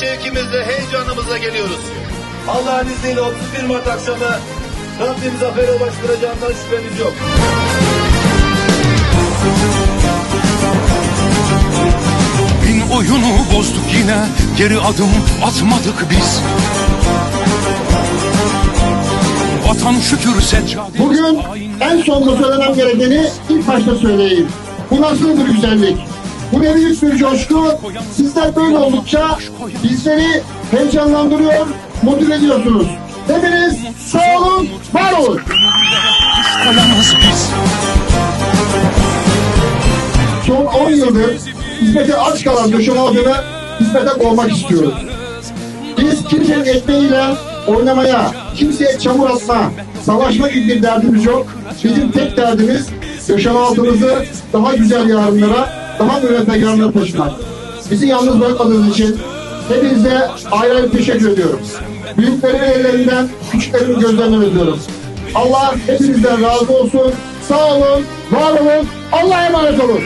şevkimizle, heyecanımızla geliyoruz. Allah'ın izniyle 31 Mart akşamı Rabbim zafere ulaştıracağından şüphemiz yok. Bin oyunu bozduk yine Geri adım atmadık biz Vatan şükür seccade Bugün en sonunda söylemem gerekeni ilk başta söyleyeyim. Bu nasıl bir güzellik? Bu ne büyük bir coşku. Sizler böyle oldukça bizleri heyecanlandırıyor, motive ediyorsunuz. Hepiniz sağ olun, var olun. Son 10 yıldır hizmete aç kalan döşeme halkını hizmete koymak istiyoruz. Biz kimsenin ekmeğiyle oynamaya, kimseye çamur atma, savaşma gibi bir derdimiz yok. Bizim tek derdimiz döşeme altımızı daha güzel yarınlara, daha müreffeh yarınlara taşımak. Bizi yalnız bırakmadığınız için hepinize ayrı ayrı teşekkür ediyorum. Büyüklerimin ellerinden, küçüklerimin gözlerinden öpüyorum. Allah hepinizden razı olsun. Sağ olun, var olun, Allah'a emanet olun.